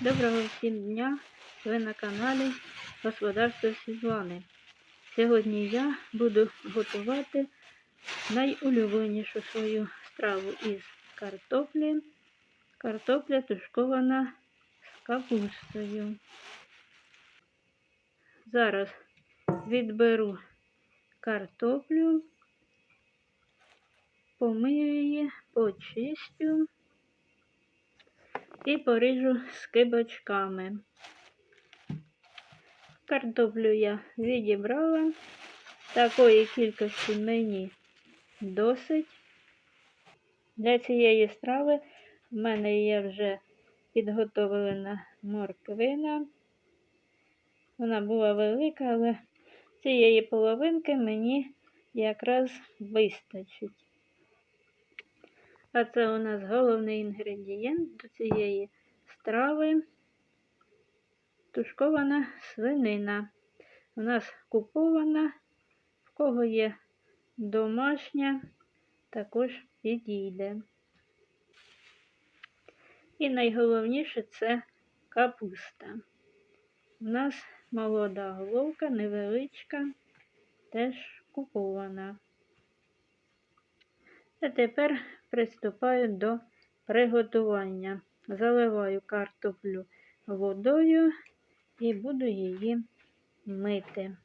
Доброго всім дня! Ви на каналі Господарство Світлани. Сьогодні я буду готувати найулюбленішу свою страву із картоплі. Картопля тушкована з капустою. Зараз відберу картоплю, помию її, почистю і поріжу скибочками. Картоплю я відібрала. Такої кількості мені досить. Для цієї страви в мене є вже підготовлена морквина. Вона була велика, але цієї половинки мені якраз вистачить. А це у нас головний інгредієнт до цієї страви тушкована свинина. У нас купована, в кого є домашня, також підійде. І найголовніше це капуста. У нас молода головка, невеличка, теж купована. А тепер приступаю до приготування. Заливаю картоплю водою і буду її мити.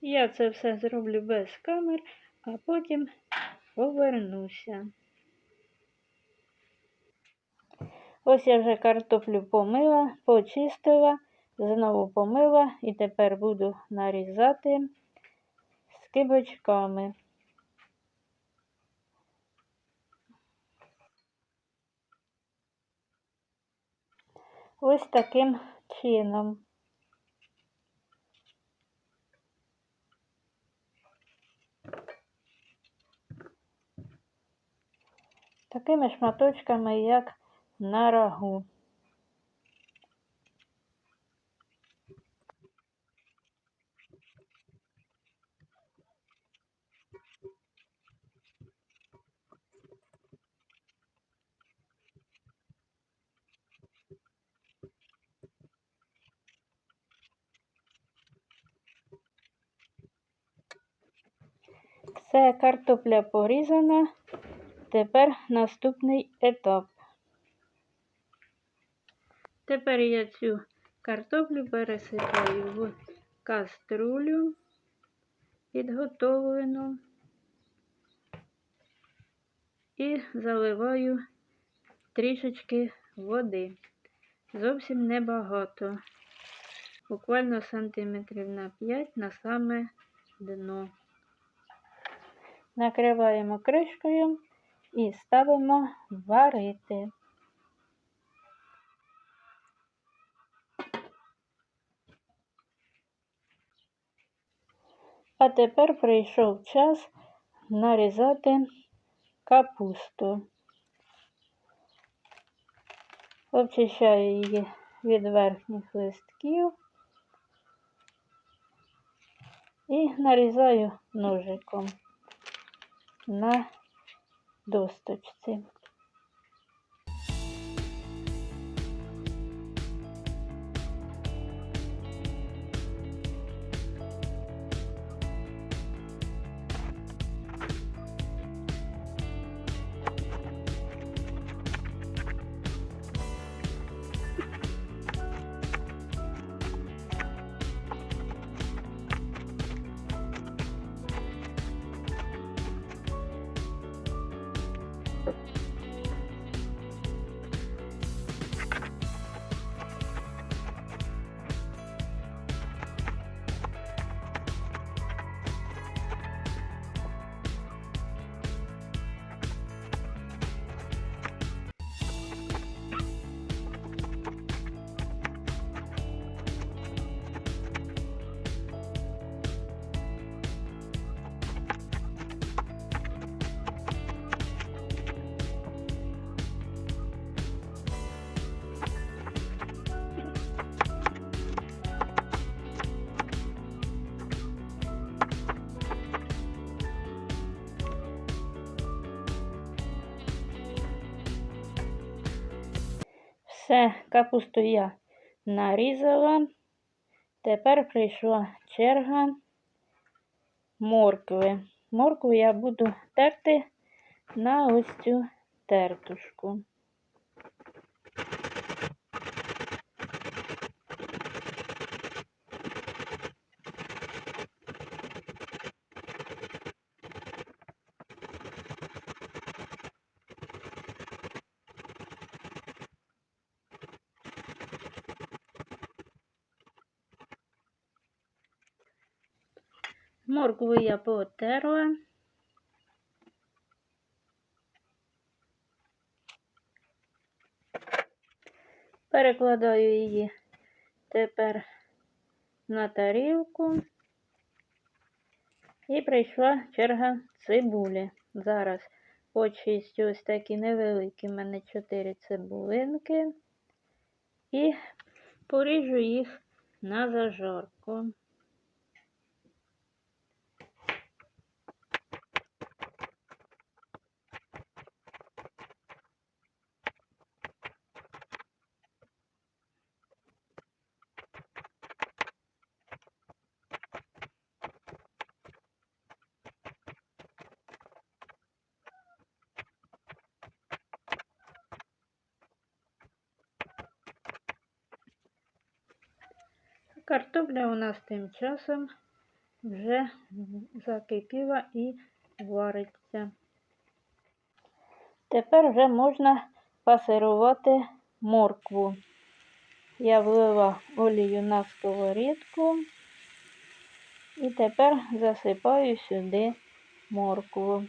Я це все зроблю без камер, а потім повернуся. Ось я вже картоплю помила, почистила, знову помила і тепер буду нарізати скибочками. Ось таким чином. Такими шматочками, як на рагу. Все, картопля порізана. Тепер наступний етап. Тепер я цю картоплю пересипаю в каструлю підготовлену і заливаю трішечки води. Зовсім небагато. Буквально сантиметрів на 5 на саме дно. Накриваємо кришкою і ставимо варити. А тепер прийшов час нарізати капусту. Обчищаю її від верхніх листків і нарізаю ножиком на досточці. Все, капусту я нарізала. Тепер прийшла черга моркви. Моркву я буду терти на ось цю тертушку. Моркву я потерла. Перекладаю її тепер на тарілку. І прийшла черга цибулі. Зараз почистю ось такі невеликі в мене 4 цибулинки. І поріжу їх на зажарку. Картопля у нас тим часом вже закипіла і вариться. Тепер вже можна пасирувати моркву. Я влила олію на сковорідку і тепер засипаю сюди моркву.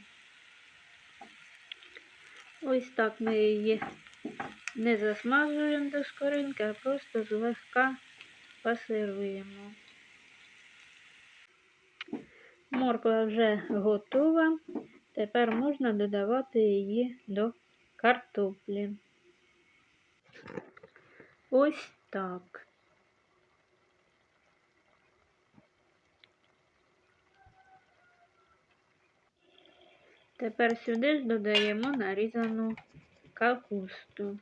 Ось так ми її не засмажуємо до скоринки, а просто злегка пасируємо. Морква вже готова. Тепер можна додавати її до картоплі. Ось так. Тепер сюди ж додаємо нарізану капусту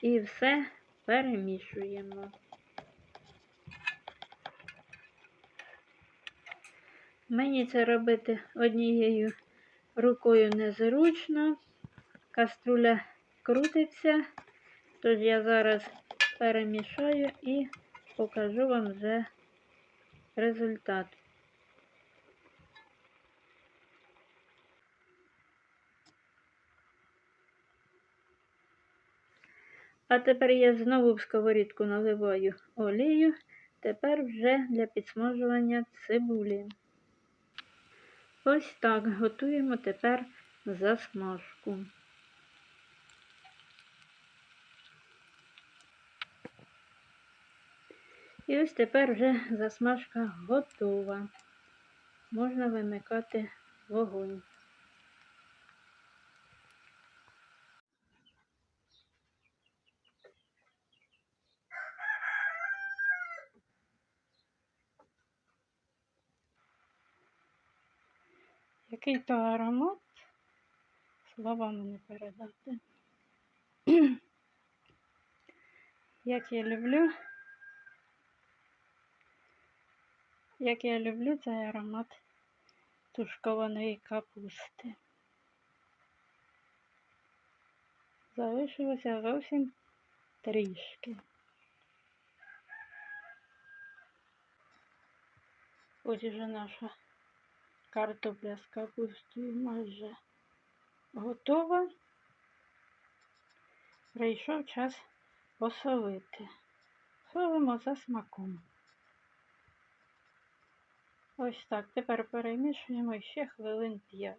і все перемішуємо. Мені це робити однією рукою незручно. Каструля крутиться, тож я зараз перемішаю і покажу вам вже результат. А тепер я знову в сковорідку наливаю олію, тепер вже для підсмажування цибулі. Ось так готуємо тепер засмажку. І ось тепер вже засмажка готова. Можна вимикати вогонь. Який то аромат, словами не передати. Як я люблю, як я люблю цей аромат тушкованої капусти. Залишилося зовсім трішки. Ось уже наша Картопля з капустою майже готова. Прийшов час посолити. Солимо за смаком. Ось так. Тепер перемішуємо ще хвилин 5.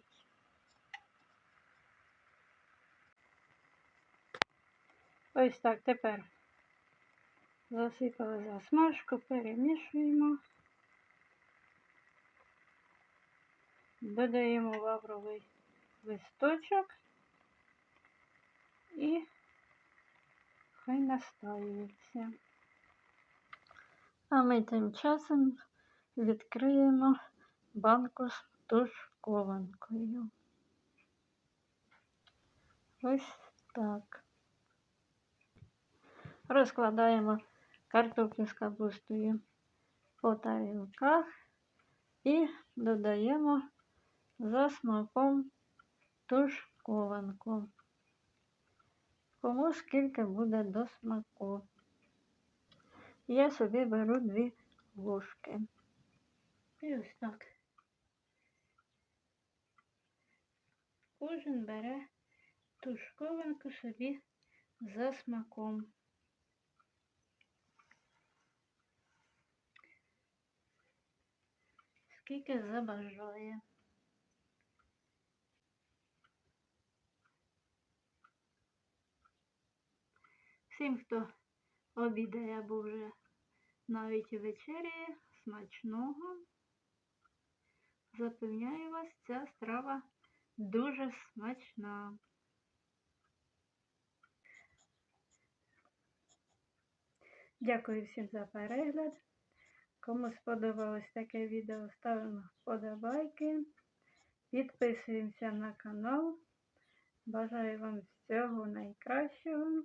Ось так тепер засипали засмажку, перемішуємо. Додаємо лавровий листочок і хай настаюється. А ми тим часом відкриємо банку з тушкованкою. Ось так. Розкладаємо картоплю з капустою по тарілках і додаємо за смаком тушкованку. Кому скільки буде до смаку. Я собі беру дві ложки. І ось так. Кожен бере тушкованку собі за смаком. Скільки забажає. Всім, хто обідає або вже навіть вечеряє, смачного. Запевняю вас, ця страва дуже смачна. Дякую всім за перегляд. Кому сподобалось таке відео, ставимо вподобайки. Підписуємося на канал. Бажаю вам всього найкращого